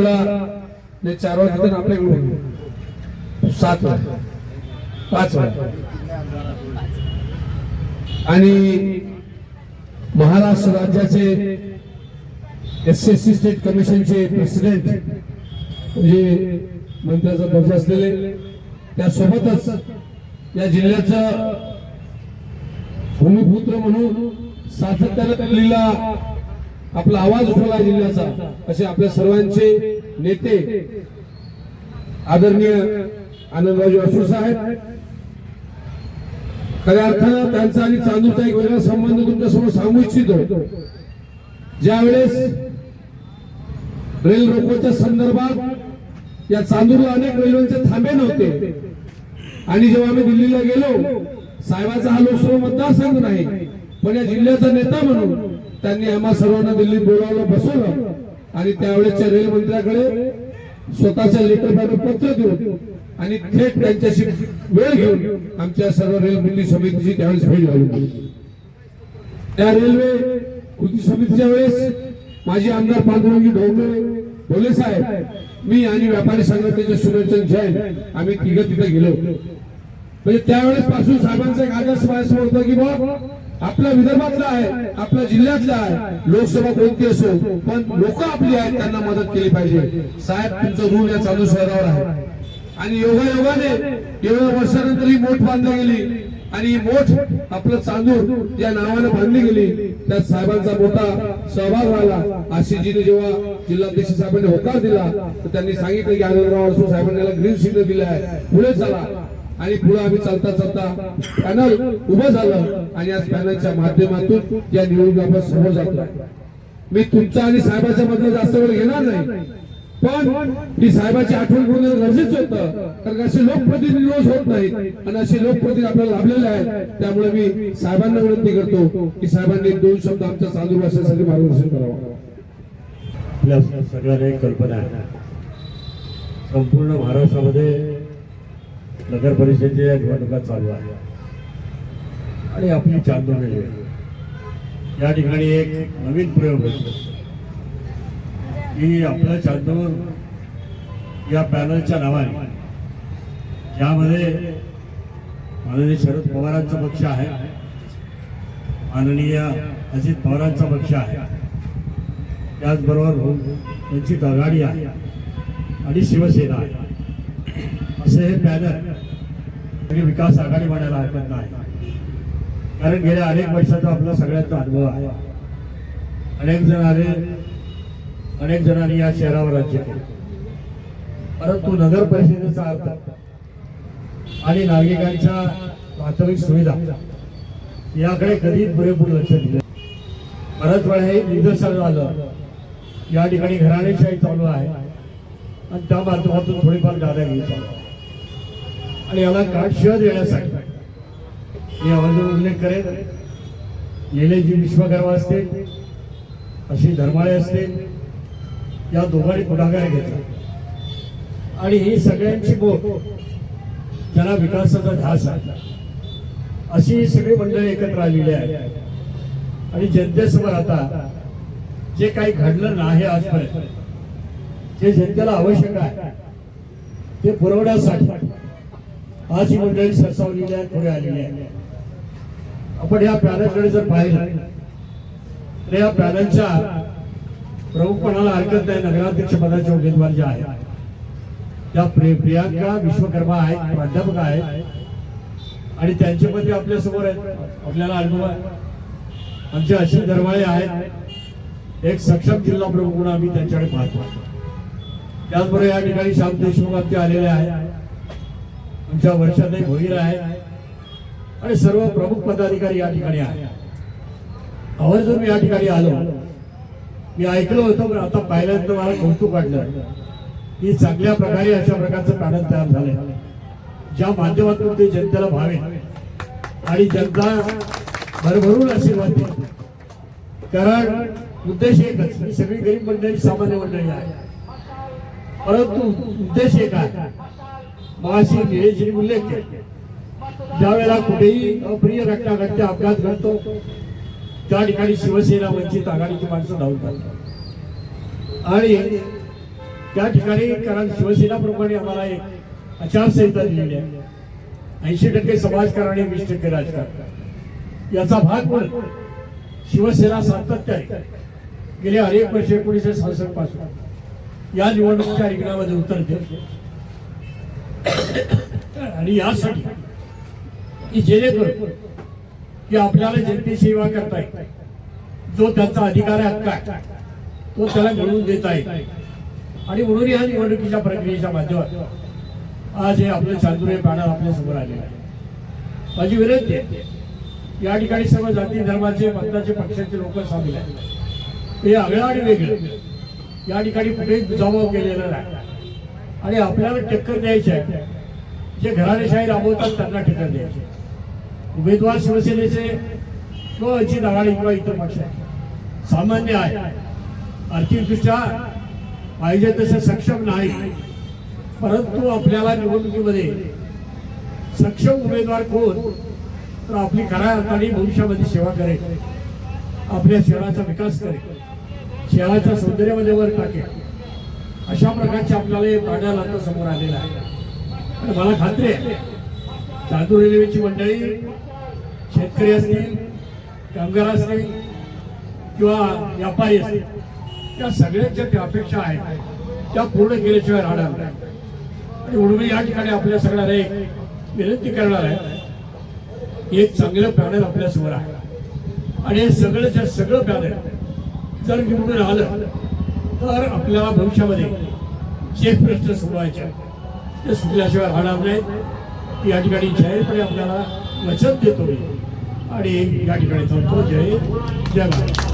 सोळा नाही चार वाजता तर आपल्याकडे सात वेळा पाच वेळा आणि महाराष्ट्र राज्याचे एस एस सी स्टेट कमिशनचे प्रेसिडेंट म्हणजे मंत्र्याचा दर्जा असलेले त्यासोबतच या जिल्ह्याचं भूमिपुत्र म्हणून सातत्यानं लिहिला आपला आवाज उठवला जिल्ह्याचा. असे आपल्या सर्वांचे नेते आदरणीय आनंदराजे असू साहेब. खऱ्या अर्थानं त्यांचा आणि चांदूचा एक वेगळा संबंध तुमच्यासमोर सांगू इच्छितो. ज्यावेळेस रेल रोकोच्या संदर्भात या चांदूरला अनेक रेल्वेचे थांबे नव्हते आणि जेव्हा आम्ही दिल्लीला गेलो साहेबाचा हा लोकसभा मतदारसंघ नाही पण या जिल्ह्याचा नेता म्हणून त्यांनी आम्हा सर्वांना दिल्लीत बोलावलं बसवलं. आणि त्यावेळेसच्या रेल स्वतःच्या लेटर पत्र देऊन आणि थेट त्यांच्याशी वेळ घेऊन आमच्या सर्व रेल समितीची त्यावेळेस भेट झाली. त्या रेल्वे कृती समितीच्या वेळेस माजी आमदार पांडुरंगी ढोंगरे भोले साहेब मी आणि व्यापारी संघटनेचे सुरेशन जैन आम्ही तिघं तिथे गेलो म्हणजे त्यावेळेस पासून साहेबांचा एक आदर्श माझ्यासमोर होता की बाबा आपल्या विदर्भातला आहे आपल्या जिल्ह्यातला आहे. लोकसभा कोणती असो पण लोक आपली आहेत त्यांना मदत केली पाहिजे. साहेब तुमचं ऋण या चालू शहरावर आहे. आणि योगा योगाने एवढ्या वर्षानंतर ही मोठ बांधली गेली. आणि ही मोठ आपलं चांदूर या नावाने बांधली गेली. त्यात साहेबांचा मोठा सहभाग राहिला. आशिषजीने जेव्हा जिल्हाध्यक्ष साहेबांनी होकार दिला तर त्यांनी सांगितलं की आनंदराव अडसूळ साहेबांनी ग्रीन सिग्नल दिला आहे. पुढे चला. आणि पुढे आम्ही चालता चालता पॅनल उभं झालं आणि आज पॅनलच्या माध्यमातून या निवडणूक आपण समोर जातो मी तुमचा आणि साहेबाच्या मधलं जास्त वेळ घेणार नाही पण ही साहेबाची आठवण करून गरजेचं होतं कारण असे लोकप्रतिनिधी रोज होत नाहीत आणि असे लोकप्रतिनिधी आपल्याला लाभलेले आहेत. त्यामुळे मी साहेबांना विनंती करतो की साहेबांनी दोन शब्द आमच्या चालू भाषेसाठी मार्गदर्शन करावं. आपल्या सगळ्यांना एक कल्पना आहे. संपूर्ण महाराष्ट्रामध्ये नगर परिषदेच्या निवडणुका चालू आहे. आणि आपली चांदूर या ठिकाणी एक नवीन प्रयोग की आपलं चांदोर या पॅनलच्या नावाने ज्यामध्ये माननीय शरद पवारांचा पक्ष आहे माननीय अजित पवारांचा पक्ष आहे. त्याचबरोबर वंचित आघाडी आहे. आणि शिवसेना आहे. असे हे पॅनल विकास आघाडी म्हणायला हरकत नाही. कारण गेल्या अनेक वर्षाचा आपला सगळ्यांचा अनुभव आहे. अनेक जण आले अनेक जणांनी या शहरावर राज्य केले. परंतु नगर परिषदेचा अर्थ आणि नागरिकांच्या प्राथमिक सुविधा याकडे कधीच पुरेपूर लक्ष दिलं बऱ्याच वेळा हे निदर्शन झालं. या ठिकाणी घराणेशाही चालू आहे. आणि त्या माध्यमातून थोडीफार दादागिरी चालू आहे. आणि याला काटशिवा देण्यासाठी. मी आवाजावर उल्लेख करेन. येले जी विश्वकर्मा असतील अशी धर्माळे असतील या दोघांनी पुढाकार घेतला. आणि ही सगळ्यांची बोट त्यांना विकासाचा ध्यास आहे. अशी ही सगळी मंडळी एकत्र आलेली आहे आणि जनतेसमोर आता जे काही घडलं नाही आजपर्यंत जे जनतेला आवश्यक आहे ते पुरवण्यासाठी आज ही मंडळी सरसावलेली आहे पुढे आलेली आहे. आपण या पॅनलकडे जर पाहिलं तर या पॅनलच्या प्रमुखपणाला हरकत नाही नगराध्यक्ष पदाचे उमेदवार जे आहेत. त्या प्रियांका विश्वकर्मा आहेत प्राध्यापक आहेत आणि त्यांचे पती आपल्यासमोर आहेत. आपल्याला अनुभव आहे. आमचे अश्विन दरवाळे आहेत. एक सक्षम जिल्हा प्रमुख म्हणून आम्ही त्यांच्याकडे पाहतो. त्याचबरोबर या ठिकाणी श्याम देशमुख आमचे आलेले आहेत. आमच्या वर्षातही भोईर आहेत आणि सर्व प्रमुख पदाधिकारी या ठिकाणी आहेत. आवर्जून मी या ठिकाणी आलो. मी ऐकलं होतं पण आता पाहिल्यानंतर मला कौतुक वाटलं की चांगल्या प्रकारे अशा प्रकारचं पॅनल तयार झालंय. ज्या माध्यमातून ते जनतेला भावे आणि जनता भरभरून आशीर्वाद देते कारण उद्देश एकच ही सगळी गरीब मंडळी सामान्य मंडळी आहे. परंतु उद्देश एक आहे. महाशी निळेजीने उल्लेख केला ज्या वेळेला कुठेही अप्रिय घटना घडते अपघात घडतो त्या ठिकाणी शिवसेना वंचित आघाडीची माणसं धावतात आणि त्या ठिकाणी कारण शिवसेनाप्रमाणे आम्हाला एक आचारसंहिता दिलेली आहे. ऐंशी टक्के समाजकारण आणि वीस टक्के राजकारण. याचा भाग पण शिवसेना सातत्य आहे. गेले अनेक वर्ष एकोणीसशे सहासष्टपासून या निवडणुकीच्या रिंगणामध्ये उतरते आणि यासाठी की जेणेकरून की आपल्याला जनतेची सेवा करता येईल. जो त्यांचा अधिकार आहे हक्क आहे तो त्याला मिळवून देता येईल. आणि म्हणून या निवडणुकीच्या प्रक्रियेच्या माध्यमात आज हे आपलं चांदुरे पॅनल आपल्यासमोर आलेलं आहे. माझी विनंती आहे या ठिकाणी सर्व जाती धर्माचे मताचे पक्षाचे लोक सामील आहेत. हे आगळं आणि वेगळं या ठिकाणी कुठेही दुजाभाव केलेला नाही. आणि आपल्याला टक्कर द्यायची आहे. जे घराणेशाही राबवतात त्यांना ठिकाण द्यायचे. उमेदवार शिवसेनेचे व अजित आघाडी किंवा इतर पक्ष आहे. सामान्य आहे. आर्थिकदृष्ट्या पाहिजे तसे सक्षम नाही. परंतु आपल्याला निवडणुकीमध्ये सक्षम उमेदवार कोण तर आपली खऱ्या अर्थाने भविष्यामध्ये सेवा करेल. आपल्या शहराचा विकास करेल. शहराच्या सौंदर्यामध्ये वर टाकेल. अशा प्रकारचे आपल्याला हे पॅनल आता समोर आलेलं आहे. आणि मला खात्री आहे चांदूर रेल्वेची मंडळी शेतकरी असतील कामगार असतील किंवा व्यापारी असतील त्या सगळ्यांच्या त्या अपेक्षा आहेत त्या पूर्ण केल्याशिवाय राहणार नाही. आणि म्हणून मी या ठिकाणी आपल्या सगळ्यांना एक विनंती करणार आहे एक चांगलं पॅनल आपल्यासमोर आहे. आणि हे सगळंच्या सगळं पॅनल जर निवडून आलं तर आपल्याला भविष्यामध्ये जे प्रश्न सोडवायचे आहेत, ते सुटल्याशिवाय राहणार नाहीत. या ठिकाणी जाहीरपणे आपल्याला वचन देतो आणि या ठिकाणी थांबतो. जय जय महाराज